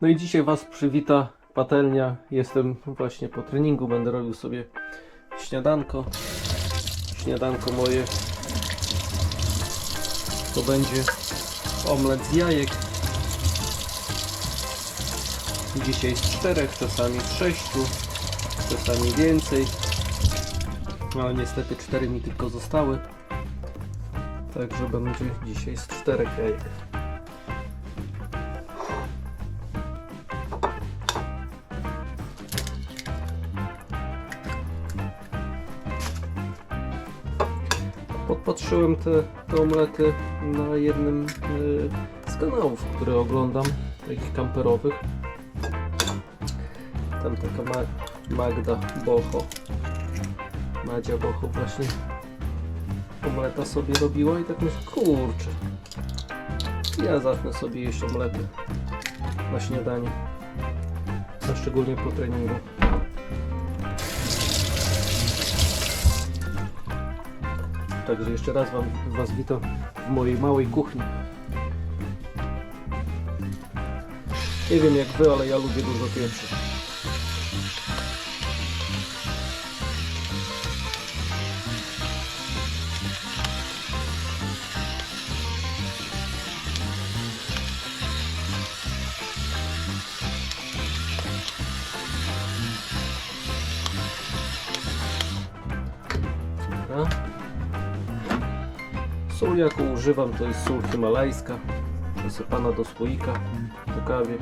No i dzisiaj Was przywita patelnia. Jestem właśnie po treningu, będę robił sobie śniadanko. Śniadanko moje to będzie omlet z jajek. Dzisiaj z czterech, czasami z sześciu, czasami więcej. Ale niestety cztery mi tylko zostały. Także będzie dzisiaj z czterech jajek. Podpatrzyłem te, te omlety na jednym y, z kanałów, które oglądam, takich kamperowych. Tam taka Ma Magda Bocho, Madzia Bocho właśnie omleta sobie robiła i tak myślę, kurczę, ja zacznę sobie jeść omlety na śniadanie, a szczególnie po treningu. Także jeszcze raz wam, Was witam w mojej małej kuchni. Nie wiem jak Wy, ale ja lubię dużo pieprzu. Dobra. Sól jaką używam to jest sól himalajska, wysypana do słoika po kawie.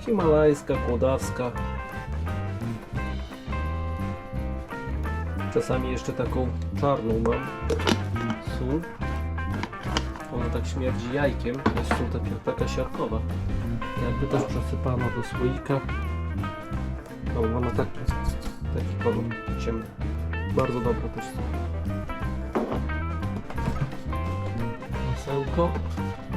Himalajska, kłodawska. Czasami jeszcze taką czarną mam sól. Ona tak śmierdzi jajkiem, to jest sól taka, taka siarkowa. Jakby też przesypana do słoika. No, ona tak, taki kolor ciemny. Bardzo dobra też sól. Masełko. Jak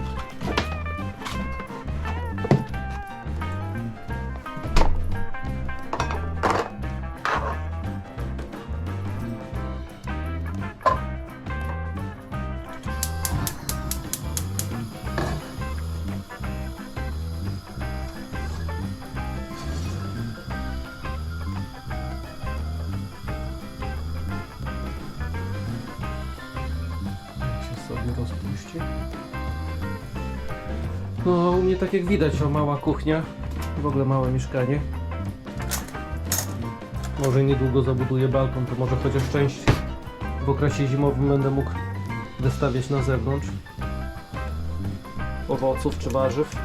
No, u mnie tak jak widać, o mała kuchnia, w ogóle małe mieszkanie. Może niedługo zabuduję balkon, to może chociaż część w okresie zimowym będę mógł wystawiać na zewnątrz owoców czy warzyw.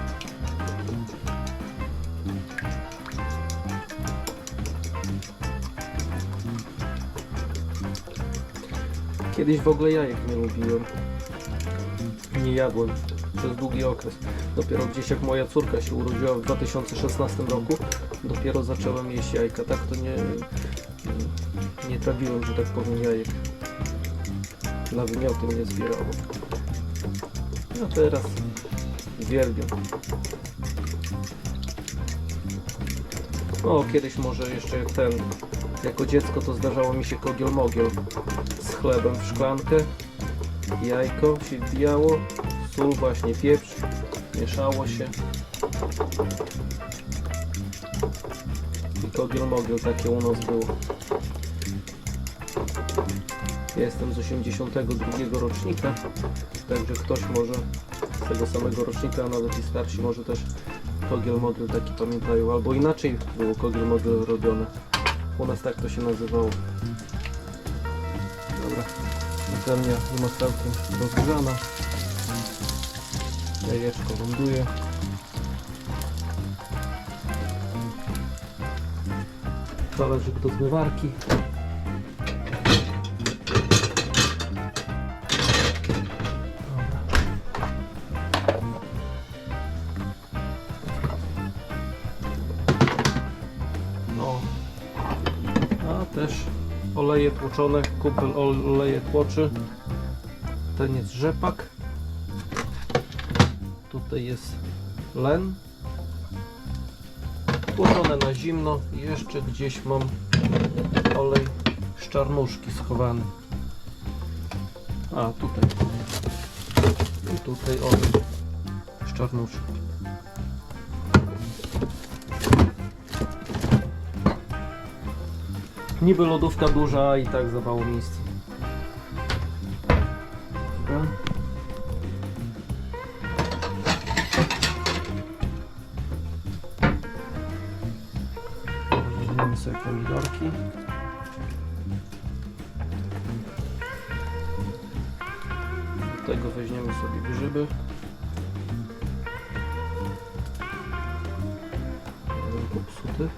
Kiedyś w ogóle jajek nie lubiłem. Nie jadłem przez długi okres. Dopiero gdzieś jak moja córka się urodziła w 2016 roku, dopiero zacząłem jeść jajka. Tak to nie, nie trawiłem, że tak powiem, jajek. Na wymioty mnie zbierało. A teraz uwielbiam. O, kiedyś może jeszcze jak ten, jako dziecko to zdarzało mi się kogiel mogiel z chlebem w szklankę, jajko się wbijało, sól właśnie, pieprz, mieszało się. I kogiel mogiel takie u nas było. Jestem z 82 rocznika, także ktoś może z tego samego rocznika, a nawet i starsi może też kogiel mogiel taki pamiętają, albo inaczej było kogiel mogiel robione. U nas tak to się nazywało. Dobra, patelnia z masełkiem rozgrzana. Jajeczko ląduje. Talerzyk do zmywarki. No. A też oleje tłoczone, kupel oleje tłoczy. Ten jest rzepak. Tutaj jest len. Chłodzone na zimno. Jeszcze gdzieś mam olej z czarnuszki schowany. A, tutaj. I tutaj olej z czarnuszki. Niby lodówka duża i tak zawało miejsce. Tego weźmiemy sobie grzyby. Popsuty.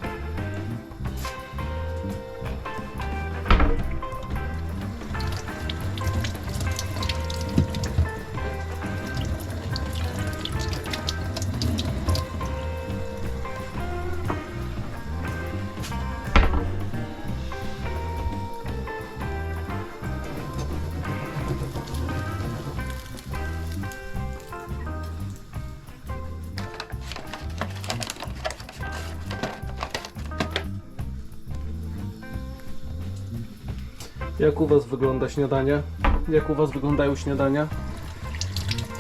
Jak u Was wygląda śniadanie? Jak u Was wyglądają śniadania?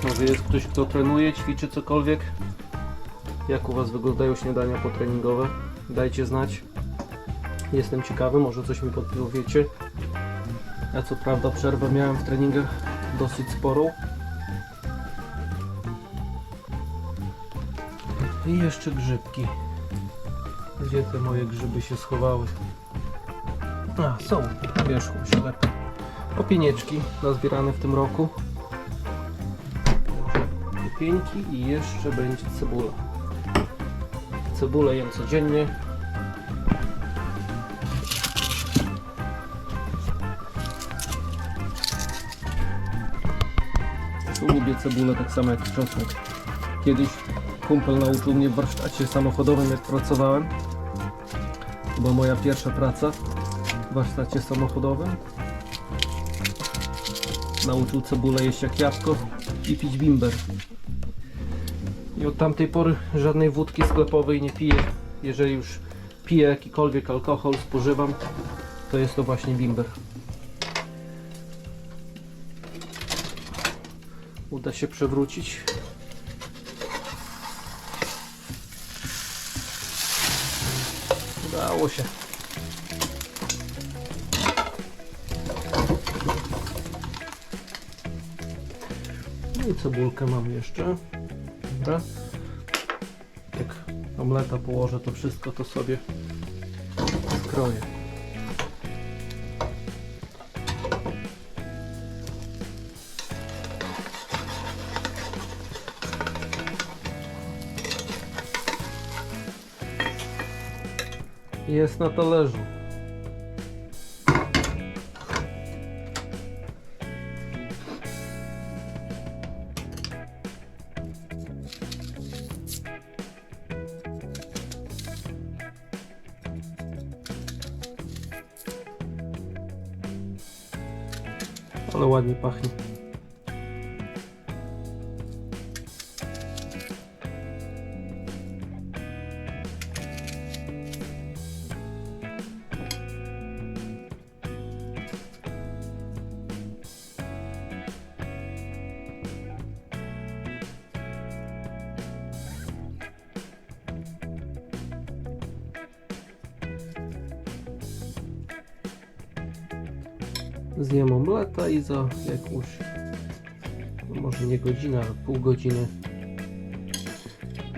Może jest ktoś, kto trenuje, ćwiczy cokolwiek? Jak u Was wyglądają śniadania potreningowe? Dajcie znać. Jestem ciekawy, może coś mi podpowiecie. Ja co prawda przerwę miałem w treningach dosyć sporą. I jeszcze grzybki. Gdzie te moje grzyby się schowały? A, są na wierzchu ślepy. Opienieczki nazbierane w tym roku. Opieńki i jeszcze będzie cebula. Cebulę jem codziennie. Lubię cebulę tak samo jak czosnek. Kiedyś kumpel nauczył mnie w warsztacie samochodowym jak pracowałem. To była moja pierwsza praca warsztacie samochodowym. Nauczył cebulę jeść jak jabłko i pić bimber. I od tamtej pory żadnej wódki sklepowej nie piję. Jeżeli już piję jakikolwiek alkohol, spożywam, to jest to właśnie bimber. Uda się przewrócić. Udało się. I cebulkę mam jeszcze. Dobra. Jak omleta położę to wszystko, to sobie skroję. Jest na talerzu. Ale ładnie pachnie. Zjem omleta i za jakąś, no może nie godzinę, ale pół godziny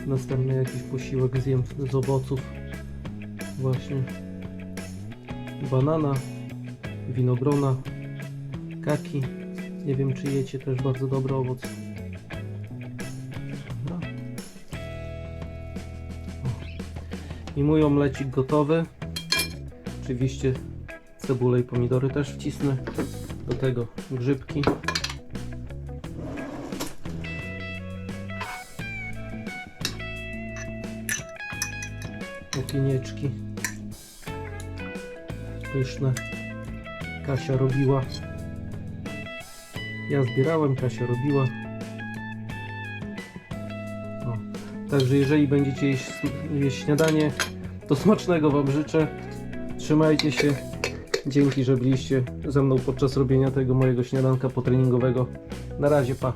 następny jakiś posiłek zjem z owoców. Właśnie banana, winogrona, kaki. Nie wiem czy jecie też bardzo dobry owoc. Dobra. O. I mój omlecik gotowy. Oczywiście cebulę i pomidory też wcisnę. Do tego grzybki. Opienieczki. Pyszne. Kasia robiła. Ja zbierałem, Kasia robiła. O. Także jeżeli będziecie jeść, jeść śniadanie, to smacznego Wam życzę. Trzymajcie się. Dzięki, że byliście ze mną podczas robienia tego mojego śniadanka potreningowego. Na razie, pa.